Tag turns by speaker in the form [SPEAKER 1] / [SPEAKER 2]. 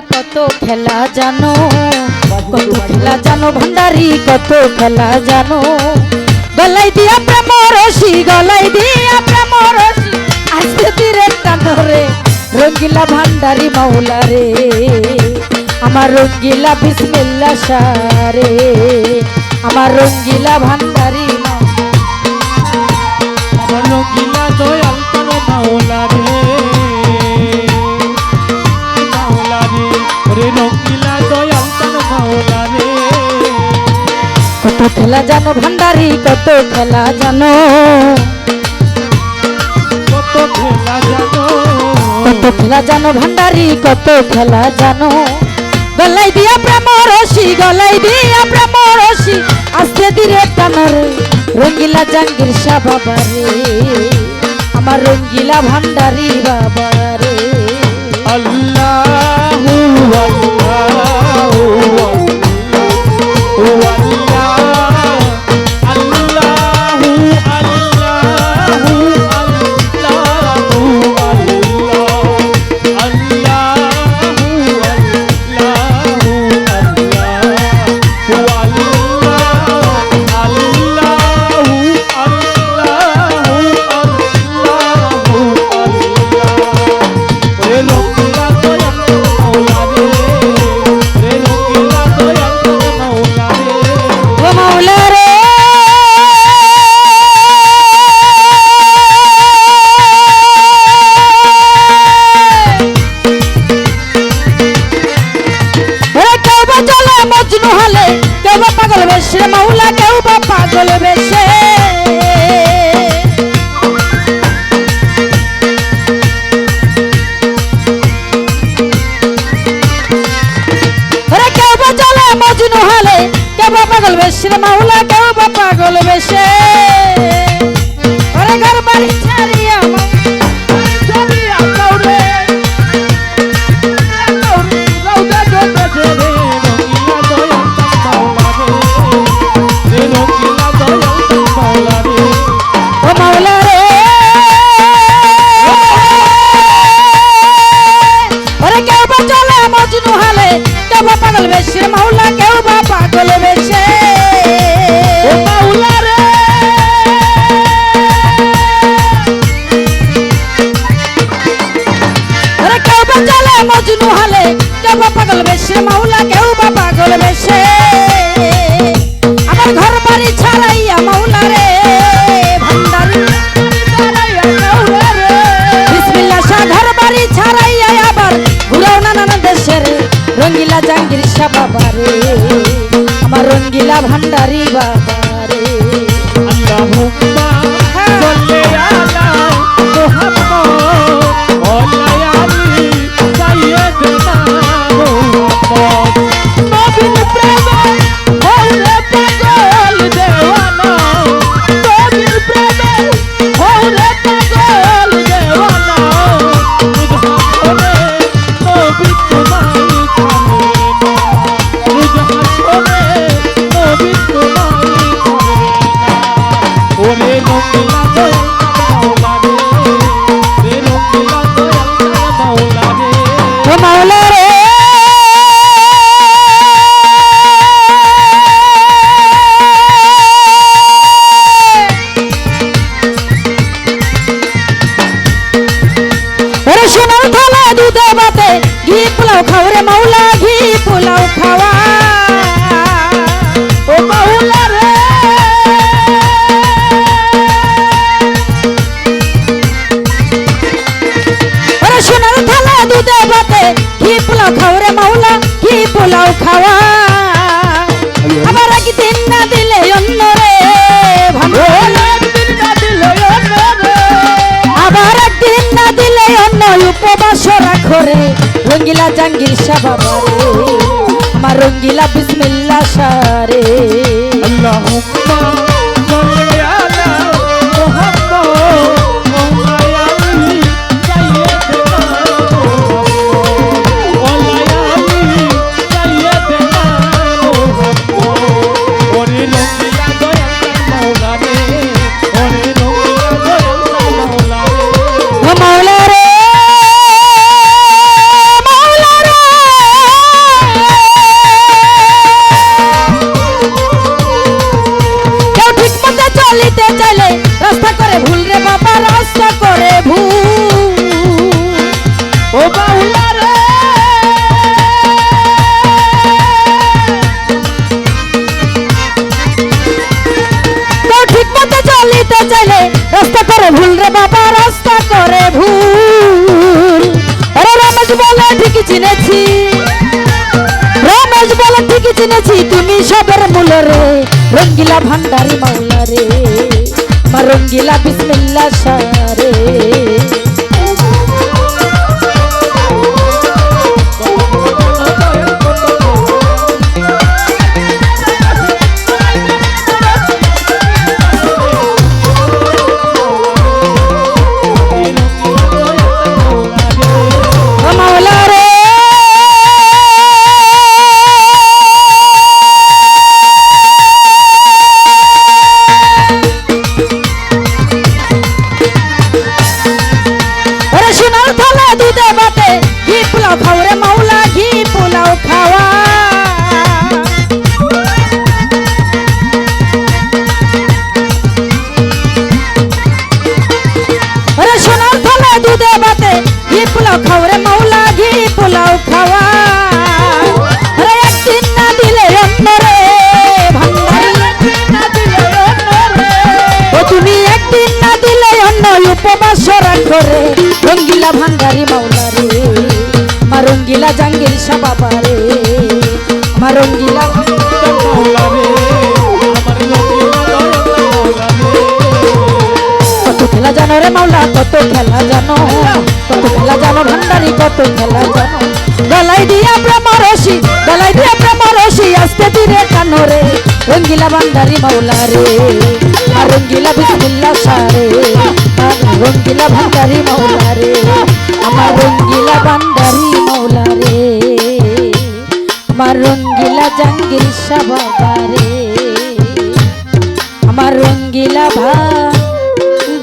[SPEAKER 1] কত খেলা জানো? কত খেলা জানো? ভান্ডারি কত খেলা জানো? গলাই দিয়া প্রেম রসি, গলাই দিয়া প্রেম রসি। আস্তে ধীরে টানরে রঙ্গিলা ভান্ডারি মাওলা রে। আমার রঙ্গিলা বিসমিল্লা সারে। আমার রঙ্গিলা ভান্ডারি খেলা জানো ভান্ডারি কত খেলা জানো?
[SPEAKER 2] কত খেলা জানো?
[SPEAKER 1] কত খেলা জানো ভান্ডারি কত খেলা জানো? গলাই দিয়া প্রেম রসি গলাই দিয়া প্রেম রসি আস্তে ধীরে টানার রঙ্গিলা জাঙ্গির শাহ বাবা রে। আমার রঙ্গিলা ভান্ডারি বাবা রে।
[SPEAKER 2] আল্লাহু
[SPEAKER 1] মজনু হলে কেউ বা পাগল বেশে, মাওলা কেউ বা পাগল বেশে। কেউ বা চলে মজনু হলে কেউ বা পাগল বেশে, মাওলা কেউ বা পাগল বেশে। ঘর বা পাগল বেশে, মাওলা কেউ বা পাগল বেশে। আমার ঘর বাড়ি ছাড়াইয়া মাওলা রে, ভান্ডারি বিসমিল্লাহ শাহ ঘর বাড়ি ছাড়াইয়া আবার ঘুরাও নানান দেশের রঙ্গিলা জাঙ্গির শাহ বাবা রে আমার রঙ্গিলা ভান্ডারি বাবা। সোনার থালা দুধে বাতে, ঘি পোলাও খাও রে মাওলা, ঘি পোলাও খাওয়া। ও মাওলা রে। সোনার থালা দুধে বাতে, ঘি পোলাও খাও রে মাওলা, ঘি পোলাও খাওয়া। করে রঙ্গিলা জাঙ্গির শাহ বাবা রে আমার রঙ্গিলা বিসমিল্লা
[SPEAKER 2] শাহ রে
[SPEAKER 1] আল্লাহ রাস্তা করে ভুল রে বাবা, রাস্তা করে ভুল।
[SPEAKER 2] ও
[SPEAKER 1] তো ঠিক মতো চলিতে চাইলে রাস্তা করে ভুল রে বাবা, রাস্তা করে ভুল। আরে রমেশ বলে ঠিকই চিনেছি। রমেশ বলে ঠিকই চিনেছি, তুমি সবের মূল রে, রঙ্গিলা ভান্ডারি মাওলা রে। রঙ্গিলা বিসমিল্লা সারে উপবাস রাখো রে রঙ্গিলা ভান্ডারি মাওলা রে মা রঙ্গিলা জাঙ্গির বাবা রে মা রঙ্গিলা
[SPEAKER 2] মাওলা রে
[SPEAKER 1] কত খেলা জানো রে মাওলা কত খেলা জানো। কত খেলা জানো ভান্ডারি কত খেলা জানো। গলাই দিয়া প্রেম গলাই দিয়া প্রেম রশি আস্তে ধীরে কানো রে রঙ্গিলা ভান্ডারি মাওলা রে রঙ্গিলা বিসমিল্লা সারে, আমার রঙ্গিলা ভান্ডারি মাওলা রে, আমার রঙ্গিলা ভান্ডারি মাওলা রে, আমার রঙ্গিলা জাঙ্গির বাবা আমার রঙ্গিলা ভান্ডারি